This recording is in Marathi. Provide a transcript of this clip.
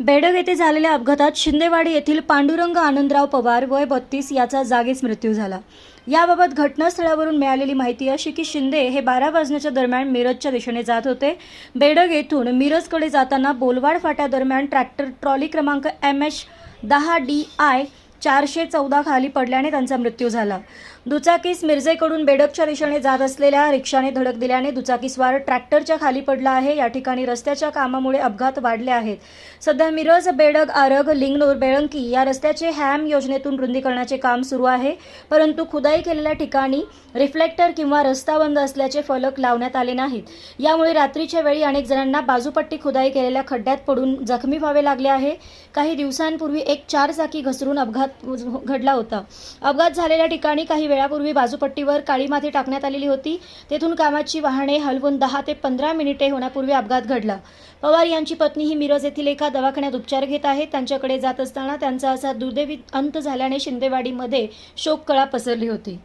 बेडग येथे झालेल्या अपघातात शिंदेवाडी येथील पांडुरंग आनंदराव पवार वय बत्तीस याचा जागीच मृत्यू झाला. याबाबत घटनास्थळावरून मिळालेली माहिती अशी की शिंदे हे बारा वाजण्याच्या दरम्यान मिरजच्या दिशेने जात होते. बेडग येथून मिरजकडे जाताना बोलवाड फाट्यादरम्यान ट्रॅक्टर ट्रॉली क्रमांक एम एच दहा डी आय चारशे चौदा खाली पडल्याने त्यांचा मृत्यू झाला. दुचाकीस मिरजेकडून बेडकच्या दिशेने जात असलेल्या रिक्षाने धडक दिल्याने दुचाकीस्वार ट्रॅक्टरच्या खाली पडला आहे. या ठिकाणी रस्त्याच्या कामामुळे अपघात वाढले आहेत. सध्या मिरज बेडग आरग लिंगनूर बेळंकी या रस्त्याचे हॅम योजनेतून रुंदीकरणाचे काम सुरू आहे. परंतु खुदाई केलेल्या ठिकाणी रिफ्लेक्टर किंवा रस्ता बंद असल्याचे फलक लावण्यात आले नाहीत. यामुळे रात्रीच्या वेळी अनेक जणांना बाजूपट्टी खुदाई केलेल्या खड्ड्यात पडून जखमी व्हावे लागले आहे. काही दिवसांपूर्वी एक चार चाकी घसरून अपघात हो- घडला होता. अपघात झालेल्या ठिकाणी काही वेळापूर्वी बाजूपट्टीवर काळी माती टाकण्यात आलेली होती. तेथून कामाची वाहने हलवून दहा ते पंधरा मिनिटे होण्यापूर्वी अपघात घडला. पवार यांची पत्नी ही मिरज येथील एका दवाखान्यात उपचार घेत आहेत त्यांच्याकडे जात असताना त्यांचा असा दुर्दैवी अंत झाल्याने शिंदेवाडीमध्ये शोककळा पसरली होती.